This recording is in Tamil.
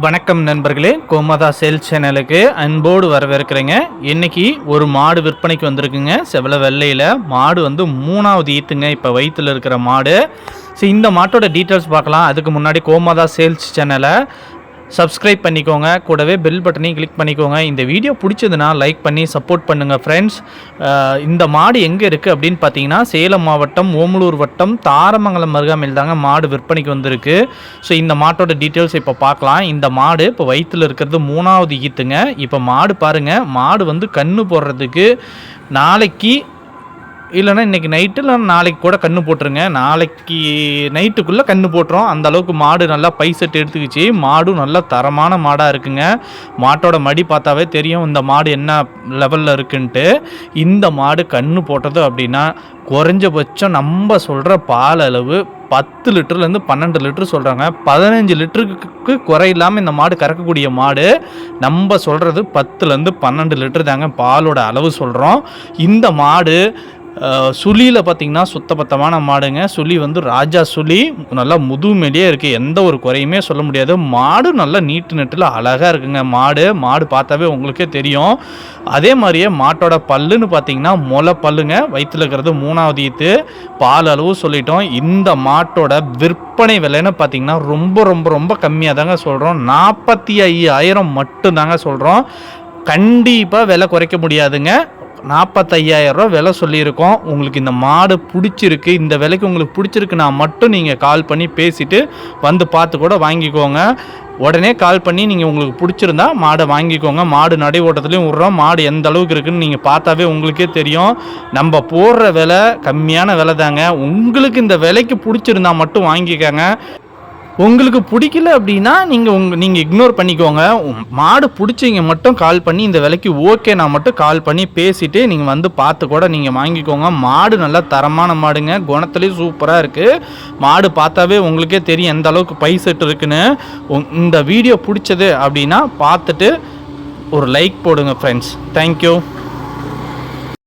வணக்கம் நண்பர்களே கோமதா சேல் சேனலுக்கு அன்போடு வரவேற்கிறேங்க. இன்னைக்கு ஒரு மாடு விற்பனைக்கு வந்திருக்குங்க. செவல வெள்ளையில் மாடு வந்து மூணாவது ஈத்துங்க. இப்போ வயிற்றில் இருக்கிற மாடு. ஸோ இந்த மாட்டோட டீட்டெயில்ஸ் பார்க்கலாம். அதுக்கு முன்னாடி கோமதா சேல்ஸ் சேனலை சப்ஸ்கிரைப் பண்ணிக்கோங்க. கூடவே பெல் பட்டனையும் கிளிக் பண்ணிக்கோங்க. இந்த வீடியோ பிடிச்சதுன்னா லைக் பண்ணி சப்போர்ட் பண்ணுங்கள் ஃப்ரெண்ட்ஸ் இந்த மாடு எங்கே இருக்குது அப்படின்னு பார்த்தீங்கன்னா சேலம் மாவட்டம் ஓமலூர் வட்டம் தாரமங்கலம் மருகாமையில் தாங்க மாடு விற்பனைக்கு வந்திருக்கு. ஸோ இந்த மாட்டோட டீட்டெயில்ஸ் இப்போ பார்க்கலாம். இந்த மாடு இப்போ வயிற்றில் இருக்கிறது மூணாவது ஈத்துங்க. இப்போ மாடு பாருங்கள் மாடு வந்து கன்று போடுறதுக்கு நாளைக்கு இல்லைன்னா இன்றைக்கி நைட்டு இல்லை நாளைக்கு கூட கன்று போட்டுருங்க. நாளைக்கு நைட்டுக்குள்ளே கன்று போட்டுரும். அந்த அளவுக்கு மாடு நல்லா பை செட் எடுத்துக்கிச்சு. மாடும் நல்லா தரமான மாடாக இருக்குங்க. மாட்டோட மடி பார்த்தாவே தெரியும் இந்த மாடு என்ன லெவலில் இருக்குன்ட்டு. இந்த மாடு கன்று போட்டது அப்படின்னா குறைஞ்சபட்சம் நம்ம சொல்கிற பால் அளவு பத்து லிட்டர்லேருந்து பன்னெண்டு லிட்டர் சொல்கிறாங்க பதினஞ்சு லிட்டருக்கு குறையில்லாமல் இந்த மாடு கறக்கக்கூடிய மாடு நம்ம சொல்கிறது பத்துலேருந்து பன்னெண்டு லிட்டர் தாங்க பாலோட அளவு சொல்கிறோம் இந்த மாடு சுழியில் பார்த்தீங்கன்னா சுத்தபத்தமான மாடுங்க. சுழி வந்து ராஜா சுழி நல்லா முதுமேலியே இருக்குது எந்த ஒரு குறையுமே சொல்ல முடியாது. மாடு நல்லா நீட்டு நெட்டில் அழகாக இருக்குங்க. மாடு மாடு பார்த்தாவே உங்களுக்கே தெரியும். அதே மாதிரியே மாட்டோட பல்லுன்னு பார்த்தீங்கன்னா முளை பல்லுங்க. வயிற்றுல இருக்கிறது மூணாவது ஈத்து. பால் அளவு சொல்லிட்டோம். இந்த மாட்டோட விற்பனை விலைன்னு பார்த்தீங்கன்னா ரொம்ப ரொம்ப ரொம்ப கம்மியாக தாங்க சொல்கிறோம் நாற்பத்தி ஐயாயிரம் மட்டும்தாங்க சொல்கிறோம் கண்டிப்பாக விலை குறைக்க முடியாதுங்க. நாற்பத்தையாயிரம் ரூபா விலை சொல்லியிருக்கோம். உங்களுக்கு இந்த மாடு பிடிச்சிருக்கு. இந்த விலைக்கு உங்களுக்கு பிடிச்சிருக்குன்னா மட்டும் நீங்கள் கால் பண்ணி பேசிவிட்டு வந்து பார்த்து கூட வாங்கிக்கோங்க. உடனே கால் பண்ணி நீங்கள் உங்களுக்கு பிடிச்சிருந்தா மாடை வாங்கிக்கோங்க. மாடு நடை ஓட்டத்துலேயும் விட்றோம். மாடு எந்த அளவுக்கு இருக்குன்னு நீங்கள் பார்த்தாவே உங்களுக்கே தெரியும். நம்ம போடுற விலை கம்மியான விலை தாங்க. உங்களுக்கு இந்த விலைக்கு பிடிச்சிருந்தா மட்டும் வாங்கிக்கோங்க. உங்களுக்கு பிடிக்கல அப்படின்னா நீங்கள் உங்க நீங்கள் இக்னோர் பண்ணிக்கோங்க. மாடு பிடிச்சிங்க மட்டும் கால் பண்ணி இந்த விலைக்கு ஓகே நான் மட்டும் கால் பண்ணி பேசிவிட்டு நீங்கள் வந்து பார்த்து கூட நீங்கள் வாங்கிக்கோங்க. மாடு நல்லா தரமான மாடுங்க. குணத்துலேயும் சூப்பராக இருக்குது மாடு பார்த்தாவே உங்களுக்கே தெரியும் எந்த அளவுக்கு பைசெட் இருக்குன்னு. உங்- இந்த வீடியோ பிடிச்சது அப்படின்னா பார்த்துட்டு ஒரு லைக் போடுங்க ஃப்ரெண்ட்ஸ் தேங்க்யூ